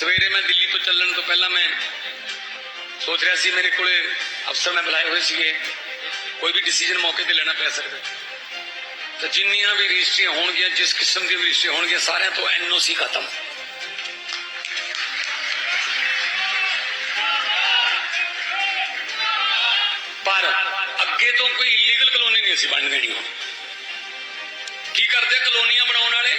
ਸਵੇਰੇ ਮੈਂ ਦਿੱਲੀ ਤੋਂ ਚੱਲਣ ਤੋਂ ਪਹਿਲਾਂ ਮੈਂ ਸੋਚ ਰਿਹਾ ਸੀ ਮੇਰੇ ਕੋਲੇ ਅਫਸਰ ਮੈਂ ਬੁਲਾਏ ਹੋਏ ਸੀਗੇ ਕੋਈ ਵੀ ਡਿਸੀਜਨ ਮੌਕੇ ਤੇ ਲੈਣਾ ਪੈ ਸਕਦਾ ਤਾਂ ਜਿੰਨੀਆਂ ਵੀ ਰਜਿਸਟਰੀਆਂ ਹੋਣਗੀਆਂ ਜਿਸ ਕਿਸਮ ਦੀ ਵੀ ਰਜਿਸਟਰੀ ਹੋਣਗੀਆਂ ਸਾਰਿਆਂ ਤੋਂ ਐਨਓਸੀ ਖਤਮ ਪਰ ਅੱਗੇ ਤੋਂ ਕੋਈ ਇਲੀਗਲ ਕਲੋਨੀ ਨਹੀਂ ਅਸੀਂ ਬਣ ਦੇਣੀ ਹੁਣ ਕੀ ਕਰਦੇ ਆ ਕਲੋਨੀਆਂ ਬਣਾਉਣ ਵਾਲੇ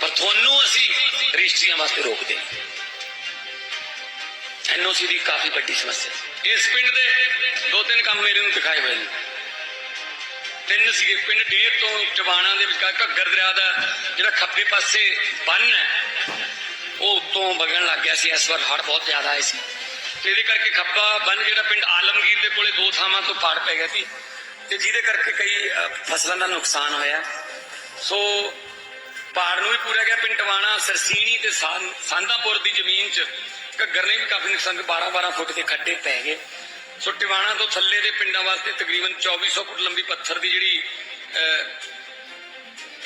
ਪਰ ਤੁਹਾਨੂੰ ਅਸੀਂ ਰਜਿਸਟਰੀਆਂ ਵਾਸਤੇ ਰੋਕਦੇ ਨਹੀਂ ਐਨਓਸੀ ਦੀ ਕਾਫੀ ਵੱਡੀ ਸਮੱਸਿਆ ਸੀ। ਇਸ ਪਿੰਡ ਦੇ ਦੋ ਤਿੰਨ ਕੰਮ ਮੇਰੇ ਨੂੰ ਦਿਖਾਏ ਹੋਏ ਨੇ। ਤਿੰਨ ਸੀਗੇ। ਪਿੰਡ ਢੇਰ ਤੋਂ ਟਵਾਣਾ ਦੇ ਵਿਚਕਾਰ ਘੱਗਰ ਦਰਿਆ ਦਾ ਜਿਹੜਾ ਖੱਬੇ ਪਾਸੇ ਬੰਨ ਹੈ, ਉਹ ਉਤੋਂ ਵਗਣ ਲੱਗ ਗਿਆ ਸੀ। ਇਸ ਵਾਰ ਹੜ੍ਹ ਬਹੁਤ ਜ਼ਿਆਦਾ ਆਏ ਸੀ। ਇਹਦੇ ਕਰਕੇ ਖੱਬਾ ਬੰਨ ਜਿਹੜਾ ਪਿੰਡ ਆਲਮਗੀਰ ਦੇ ਕੋਲੇ ਦੋ ਥਾਵਾਂ ਤੋਂ ਪਾੜ ਪੈ ਗਿਆ ਸੀ। ਤੇ ਜਿਹਦੇ ਕਰਕੇ ਕਈ ਫਸਲਾਂ ਦਾ ਨੁਕਸਾਨ ਹੋਇਆ। ਸੋ ਪਹਾੜ ਨੂੰ ਵੀ ਪੂਰਾ ਗਿਆ ਪਿੰਡ ਟਵਾਣਾ ਸਰਸੀਣੀ ਤੇ ਸਾਂ- ਸਾਂਦਾਪੁਰ ਦੀ ਜ਼ਮੀਨ 'ਚ। ਘੱਗਰ ਨੇ ਵੀ ਕਾਫੀ ਨੁਕਸਾਨ 12 12 ਫੁੱਟ ਦੇ ਖੱਡੇ ਪੈ ਗਏ। ਸੋ ਟਿਵਾਣਾ ਤੋਂ ਥੱਲੇ ਦੇ ਪਿੰਡਾਂ ਵਾਸਤੇ ਤਕਰੀਬਨ 2400 ਫੁੱਟ ਲੰਬੀ ਪੱਥਰ ਦੀ ਜਿਹੜੀ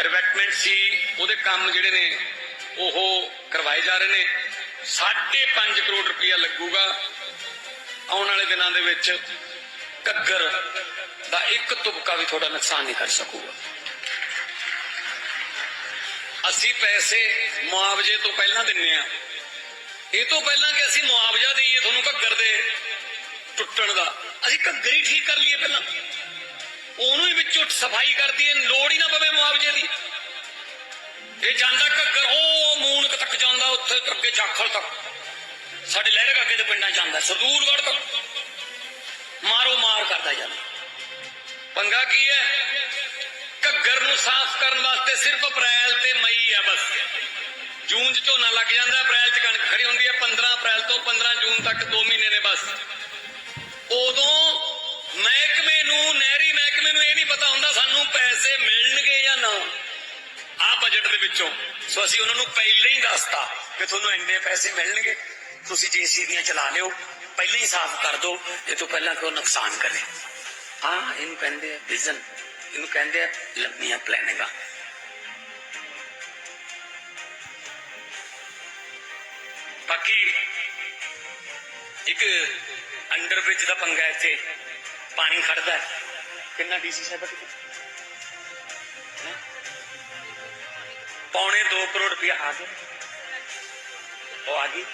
ਰਿਵੈਟਮੈਂਟ ਸੀ, ਉਹਦੇ ਕੰਮ ਜਿਹੜੇ ਨੇ, ਉਹ ਕਰਵਾਏ ਜਾ ਰਹੇ ਨੇ। 5.5 ਕਰੋੜ ਰੁਪਇਆ ਲੱਗੂਗਾ। ਆਉਣ ਵਾਲੇ ਦਿਨਾਂ ਦੇ ਵਿੱਚ ਘੱਗਰ ਦਾ ਇੱਕ ਤੁਪਕਾ ਵੀ ਤੁਹਾਡਾ ਨੁਕਸਾਨ ਨਹੀਂ ਕਰ ਸਕੂਗਾ। ਅਸੀਂ ਪੈਸੇ ਮੁਆਵਜ਼ੇ ਤੋਂ ਪਹਿਲਾਂ ਦਿੰਨੇ ਆ। ਇਹ ਤੋਂ ਪਹਿਲਾਂ ਕਿ ਅਸੀਂ ਮੁਆਵਜ਼ਾ ਦੇਈਏ, ਤੁਹਾਨੂੰ ਘੱਗਰ ਦੇ ਟੁੱਟਣ ਦਾ। ਅਸੀਂ ਘੱਗਰ ਹੀ ਠੀਕ ਕਰ ਲਈਏ ਪਹਿਲਾਂ। ਉਹਨੂੰ ਹੀ ਵਿੱਚੋਂ ਸਫ਼ਾਈ ਕਰ ਦਈਏ, ਲੋੜ ਹੀ ਨਾ ਪਵੇ ਮੁਆਵਜ਼ੇ ਦੀ। ਇਹ ਜਾਂਦਾ ਘੱਗਰ, ਉਹ ਮੂਨਕ ਤੱਕ ਜਾਂਦਾ ਉੱਥੇ, ਅੱਗੇ ਜਾਖਲ ਤੱਕ। ਸਾਡੇ ਲਹਿਰ ਅੱਗੇ ਦੇ ਪਿੰਡਾਂ ਜਾਂਦਾ, ਸਰਦੂਲਗੜ੍ਹ ਤੱਕ। ਮਾਰੋ ਮਾਰ ਕਰਦਾ ਜਾਂਦਾ। ਪੰਗਾ ਕੀ ਹੈ? ਘੱਗਰ ਨੂੰ ਸਾਫ਼ ਕਰਨ ਵਾਸਤੇ ਸਿਰਫ ਅਪ੍ਰੈਲ ਤੇ ਮਈ ਆ ਬਸ। ਜੂਨ 'ਚ ਝੋਨਾ ਲੱਗ ਜਾਂਦਾ, ਅਪ੍ਰੈਲ 'ਚ ਕਣਕ ਖੜੀ ਹੁੰਦੀ ਹੈ 15 ਅਪ੍ਰੈਲ ਤੋਂ 15 ਜੂਨ ਤੱਕ 2 ਮਹੀਨੇ ਨੇ ਬਸ। ਉਦੋਂ ਮਹਿਕਮੇ ਨੂੰ, ਨਹਿਰੀ ਮਹਿਕਮੇ ਨੂੰ ਇਹ ਨਹੀਂ ਪਤਾ ਹੁੰਦਾ ਸਾਨੂੰ ਪੈਸੇ ਮਿਲਣਗੇ ਜਾਂ ਨਾ। ਆ ਬਜਟ ਦੇ ਵਿੱਚੋਂ। ਸੋ ਅਸੀਂ ਉਹਨਾਂ ਨੂੰ ਪਹਿਲਾਂ ਹੀ ਦੱਸਤਾ ਕਿ ਤੁਹਾਨੂੰ ਇੰਨੇ ਪੈਸੇ ਮਿਲਣਗੇ, ਤੁਸੀਂ ਜੀਸੀਬੀਆਂ ਚਲਾ ਲਿਓ, ਪਹਿਲਾਂ ਹੀ ਸਾਫ਼ ਕਰ ਦਿਓ, ਇਹ ਤੋਂ ਪਹਿਲਾਂ ਕਿ ਉਹ ਨੁਕਸਾਨ ਕਰੇ। ਹਾਂ, ਇਹਨੂੰ ਕਹਿੰਦੇ ਆ ਵਿਜ਼ਨ ਇਹਨੂੰ ਕਹਿੰਦੇ ਆ ਲੰਮੀਆਂ ਪਲੈਨਿੰਗਾਂ ਬਾਕੀ ਇੱਕ ਅੰਡਰ ਬ੍ਰਿਜ ਦਾ ਪੰਗਾ ਇੱਥੇ। ਪਾਣੀ ਖੜਦਾ ਹੈ। ਕਿੰਨਾ ਡੀਸੀ ਸਾਹਿਬ ਹੈ? ਪੌਣੇ 2 ਕਰੋੜ ਰੁਪਇਆ ਆ ਗਿਆ ਉਹ ਆ ਗਈ।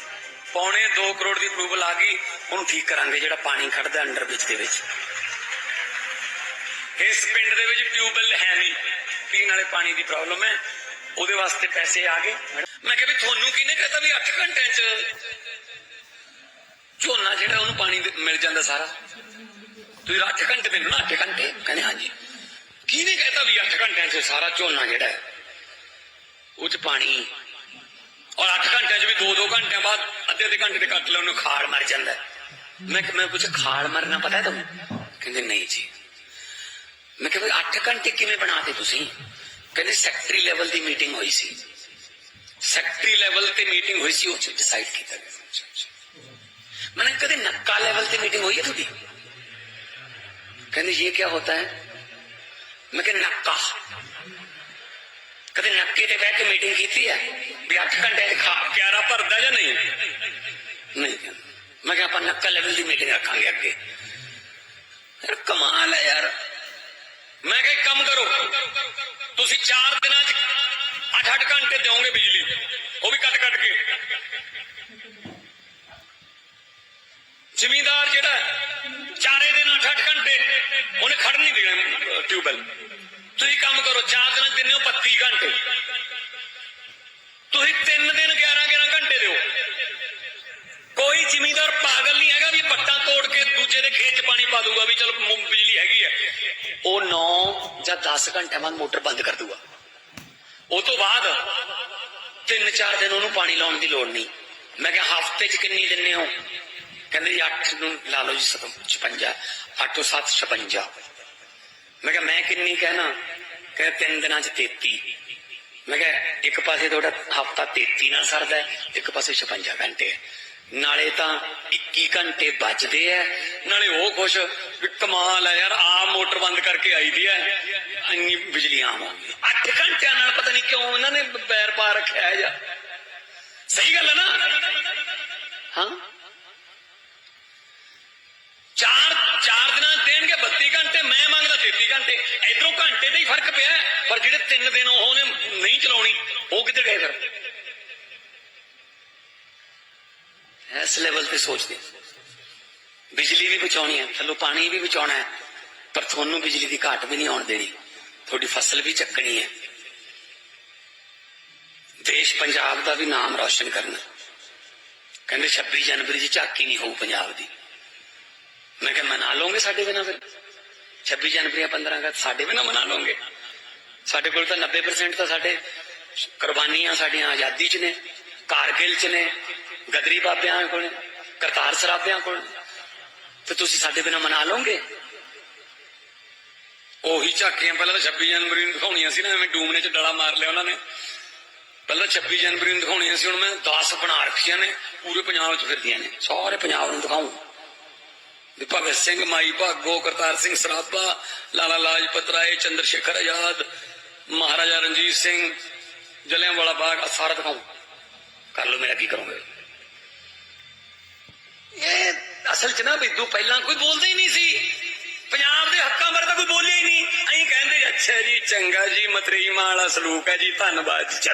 ਪੌਣੇ 2 ਕਰੋੜ ਦੀ ਅਪਰੂਵਲ ਆ ਗਈ। ਹੁਣ ਠੀਕ ਕਰਾਂਗੇ ਜਿਹੜਾ ਪਾਣੀ ਖੜਦਾ ਅੰਡਰ ਬ੍ਰਿਜ ਦੇ ਵਿੱਚ। ਇਸ ਪਿੰਡ ਦੇ ਵਿੱਚ ਟਿਊਬਵੈਲ ਹੈ ਨਹੀਂ। ਪੀਣ ਵਾਲੇ ਪਾਣੀ ਦੀ ਪ੍ਰੋਬਲਮ ਹੈ। ਉਹਦੇ ਵਾਸਤੇ ਪੈਸੇ ਆ ਗਏ। ਮੈਂ ਕਿਹਾ ਵੀ ਤੁਹਾਨੂੰ ਕਿਹਨੇ ਕਹਤਾ ਵੀ 8 ਘੰਟਿਆਂ 'ਚ ਝੋਨਾ ਜਿਹੜਾ ਉਹਨੂੰ ਪਾਣੀ ਮਿਲ ਜਾਂਦਾ ਸਾਰਾ। ਤੁਸੀਂ 8 ਘੰਟੇ ਦੇ ਨਾ 8 ਘੰਟੇ। ਕਹਿੰਦੇ ਹਾਂਜੀ। ਕਿਹਨੇ ਕਹਤਾ ਵੀ 8 ਘੰਟਿਆਂ 'ਚ ਸਾਰਾ ਝੋਨਾ ਜਿਹੜਾ ਹੈ, ਉਹ 'ਚ ਪਾਣੀ। ਔਰ 8 ਘੰਟਿਆਂ 'ਚ ਵੀ 2-2 ਘੰਟਿਆਂ ਬਾਅਦ ਅੱਧੇ ਅੱਧੇ ਘੰਟੇ ਦੇ ਕੱਟ ਲੈ ਉਹਨੂੰ ਖਾੜ ਮਰ ਜਾਂਦਾ। ਮੈਂ ਕਿ ਮੈਂ ਪੁੱਛਿਆ ਖਾੜ ਮਰਨਾ ਪਤਾ ਹੈ ਤੁਹਾਨੂੰ? ਕਹਿੰਦੇ, ਨਹੀਂ ਜੀ। ਮੈਂ ਕਿਹਾ ਵੀ 8 ਘੰਟੇ ਕਿਵੇਂ ਬਣਾਤੇ ਤੁਸੀਂ ਕਹਿੰਦੇ ਸੈਕਟਰੀ ਲੈਵਲ ਦੀ ਮੀਟਿੰਗ ਹੋਈ ਸੀ ਸੈਕਟਰੀ ਲੈਵਲ ਤੇ ਮੀਟਿੰਗ ਹੋਈ ਸੀ ਉਹ ਚ ਡਿਸਾਈਡ ਕੀਤਾ ਗਿਆ मैंने कभी नक्का लेवल पे मीटिंग हुई है थोड़ी कहते ये क्या होता है मैं कह नक्का ਕਦੇ ਨੱਕੇ ਤੇ ਬਹਿ ਕੇ ਮੀਟਿੰਗ ਕੀਤੀ ਹੈ ਵੀ 8 ਘੰਟੇ ਚ ਖਾ ਪਿਆਰਾ ਭਰਦਾ ਜਾਂ ਨਹੀਂ ਨਹੀਂ ਕਹਿੰਦਾ। ਮੈਂ ਕਿਹਾ ਆਪਾਂ ਨੱਕਾ ਲੈਵਲ ਦੀ ਮੀਟਿੰਗ ਰੱਖਾਂਗੇ ਅੱਗੇ ਯਾਰ ਕਮਾਲ ਹੈ ਯਾਰ ਮੈਂ ਕਿਹਾ ਇੱਕ ਕੰਮ ਕਰੋ ਤੁਸੀਂ 4 ਦਿਨਾਂ ਚ 8-8 ਘੰਟੇ ਦਿਓਗੇ ਬਿਜਲੀ ਉਹ ਵੀ ਕੱਟ ਕੱਟ ਕੇ ਜ਼ਿਮੀਂਦਾਰ ਜਿਹੜਾ ਹੈ, ਚਾਰੇ ਦਿਨ 8-8 ਘੰਟੇ ਉਹਨੇ ਖੜ ਨਹੀਂ ਦੇਣਾ ਟਿਊਬਵੈਲ ਤੁਸੀਂ ਕੰਮ ਕਰੋ ਚਾਰ ਦਿਨਾਂ 'ਚ ਦਿੰਦੇ ਹੋ 32 ਘੰਟੇ ਤੁਸੀਂ 3 ਦਿਨ 11-11 ਘੰਟੇ ਦਿਓ ਕੋਈ ਜ਼ਿਮੀਂਦਾਰ ਪਾਗਲ ਨਹੀਂ ਹੈਗਾ ਵੀ ਪੱਟਾਂ ਤੋੜ ਕੇ ਦੂਜੇ ਦੇ ਖੇਤ 'ਚ ਪਾਣੀ ਪਾ ਦੂਗਾ ਵੀ ਚਲ ਬਿਜਲੀ ਹੈਗੀ ਹੈ ਉਹ 9 ਜਾਂ 10 ਘੰਟੇ ਬਾਅਦ ਮੋਟਰ ਬੰਦ ਕਰ ਦੂਗਾ। ਉਹ ਤੋਂ ਬਾਅਦ ਤਿੰਨ ਚਾਰ ਦਿਨ ਉਹਨੂੰ ਪਾਣੀ ਲਾਉਣ ਦੀ ਲੋੜ ਨਹੀਂ। ਮੈਂ ਕਿਹਾ, ਹਫ਼ਤੇ 'ਚ ਕਿੰਨੀ ਦਿੰਨੇ ਹੋ? ਕਹਿੰਦੇ ਜੀ 8 ਨੂੰ ਲਾ ਲਓ ਜੀ 56 8 ਤੋਂ 7 56 ਮੈਂ ਕਿਹਾ, ਮੈਂ ਕਿੰਨੀ ਕਹਿਣਾ? ਕਹਿੰਦੇ, ਤਿੰਨ ਦਿਨਾਂ 'ਚ 33 ਮੈਂ ਕਿਹਾ, ਇੱਕ ਪਾਸੇ ਤੁਹਾਡਾ ਹਫਤਾ 33 ਨਾਲ ਸਰਦਾ ਇੱਕ ਪਾਸੇ 56 ਘੰਟੇ ਨਾਲੇ ਤਾਂ 21 ਘੰਟੇ ਬਚਦੇ ਐ। ਨਾਲੇ ਉਹ ਖੁਸ਼ ਵੀ ਕਮਾਲ ਹੈ ਯਾਰ ਆ ਮੋਟਰ ਬੰਦ ਕਰਕੇ ਆਈ ਦੀ ਐ। ਇੰਨੀ ਬਿਜਲੀ ਆਮ ਹੋ 8 ਘੰਟਿਆਂ ਨਾਲ ਪਤਾ ਨਹੀਂ ਕਿਉਂ ਉਹਨਾਂ ਨੇ ਪੈਰ ਪਾ ਰੱਖਿਆ ਹੈ ਜਾਂ। ਸਹੀ ਗੱਲ ਹੈ ਨਾ? ਹਾਂ। ਚਾਰ ਚਾਰ ਦਿਨਾਂ ਦੇਣਗੇ 32 ਘੰਟੇ, ਮੈਂ ਮੰਗਦਾ 33 ਘੰਟੇ। ਇਧਰੋਂ ਘੰਟੇ ਦਾ ਹੀ ਫ਼ਰਕ ਪਿਆ ਪਰ ਜਿਹੜੇ ਤਿੰਨ ਦਿਨ ਉਹਨੇ ਨਹੀਂ ਚਲਾਉਣੀ, ਉਹ ਕਿੱਧਰ ਗਏ ਫਿਰ? ਇਸ ਲੈਵਲ ਤੇ ਸੋਚਦੇ ਬਿਜਲੀ ਵੀ ਬਚਾਉਣੀ ਹੈ, ਥੱਲੋਂ ਪਾਣੀ ਵੀ ਬਚਾਉਣਾ ਹੈ, ਪਰ ਤੁਹਾਨੂੰ ਬਿਜਲੀ ਦੀ ਘਾਟ ਵੀ ਨਹੀਂ ਆਉਣ ਦੇਣੀ। ਤੁਹਾਡੀ ਫਸਲ ਵੀ ਚੱਕਣੀ ਹੈ। ਦੇਸ਼ ਪੰਜਾਬ ਦਾ ਵੀ ਨਾਮ ਰੌਸ਼ਨ ਕਰਨਾ। ਕਹਿੰਦੇ 26 ਜਨਵਰੀ ਦੀ ਝਾਕੀ ਨਹੀਂ ਹੋਊ ਪੰਜਾਬ ਦੀ। ਮੈਂ ਕਿਹਾ, ਮਨਾ ਲਓਗੇ ਸਾਡੇ ਬਿਨਾਂ ਫਿਰ? 26 ਜਨਵਰੀ 15 ਅਗਸਤ ਸਾਡੇ ਬਿਨਾਂ ਮਨਾ ਲਓਗੇ? ਸਾਡੇ ਕੋਲ ਤਾਂ 90% ਤਾਂ ਸਾਡੇ ਕੁਰਬਾਨੀਆਂ ਸਾਡੀਆਂ ਆਜ਼ਾਦੀ 'ਚ ਨੇ, ਕਾਰਗਿਲ 'ਚ ਨੇ ਗਦਰੀ ਬਾਬਿਆਂ ਕੋਲ, ਕਰਤਾਰ ਸਰਾਬਿਆਂ ਕੋਲ, ਤੇ ਤੁਸੀਂ ਸਾਡੇ ਬਿਨਾਂ ਮਨਾ ਲਓਗੇ? ਉਹੀ ਝਾਕੀਆਂ ਪਹਿਲਾਂ ਤਾਂ 26 ਜਨਵਰੀ ਨੂੰ ਦਿਖਾਉਣੀਆਂ ਸੀ ਨਾ, ਐਵੇਂ ਡੂਮਨੇ 'ਚ ਡਲਾ ਮਾਰ ਲਿਆ ਉਹਨਾਂ ਨੇ। ਪਹਿਲਾਂ 26 ਜਨਵਰੀ ਨੂੰ ਦਿਖਾਉਣੀਆਂ ਸੀ, ਹੁਣ ਮੈਂ 10 ਬਣਾ ਰੱਖੀਆਂ ਨੇ, ਪੂਰੇ ਪੰਜਾਬ 'ਚ ਫਿਰਦੀਆਂ ਨੇ। ਸਾਰੇ ਪੰਜਾਬ ਨੂੰ ਦਿਖਾਉਂ। ਵੀ ਭਗਤ ਸਿੰਘ, ਮਾਈ ਭਾਗੋ, ਕਰਤਾਰ ਸਿੰਘ ਸਰਾਭਾ ਲਾਲਾ ਲਾਜਪਤ ਰਾਏ ਚੰਦਰ ਸ਼ੇਖਰ ਆਜ਼ਾਦ, ਮਹਾਰਾਜਾ ਰਣਜੀਤ ਸਿੰਘ ਜਲਿਆਂਵਾਲਾ ਬਾਗ ਸਾਰਾ ਦਿਖਾਉਂ। ਕਰ ਲਓ ਮੇਰਾ ਕੀ ਕਰੋਗੇ? ਇਹ ਅਸਲ 'ਚ ਨਾ ਬਿੱਦੂ ਪਹਿਲਾਂ ਕੋਈ ਬੋਲਦਾ ਹੀ ਨਹੀਂ ਸੀ। ਪੰਜਾਬ ਦੇ ਹੱਕਾਂ ਬਾਰੇ ਤਾਂ ਕੋਈ ਬੋਲਿਆ ਹੀ ਨਹੀਂ। ਅਸੀਂ ਕਹਿੰਦੇ, ਅੱਛਾ ਜੀ, ਚੰਗਾ ਜੀ, ਮਤਰੇਈ ਵਾਲਾ ਸਲੂਕ ਹੈ ਜੀ, ਧੰਨਵਾਦ ਜੀ।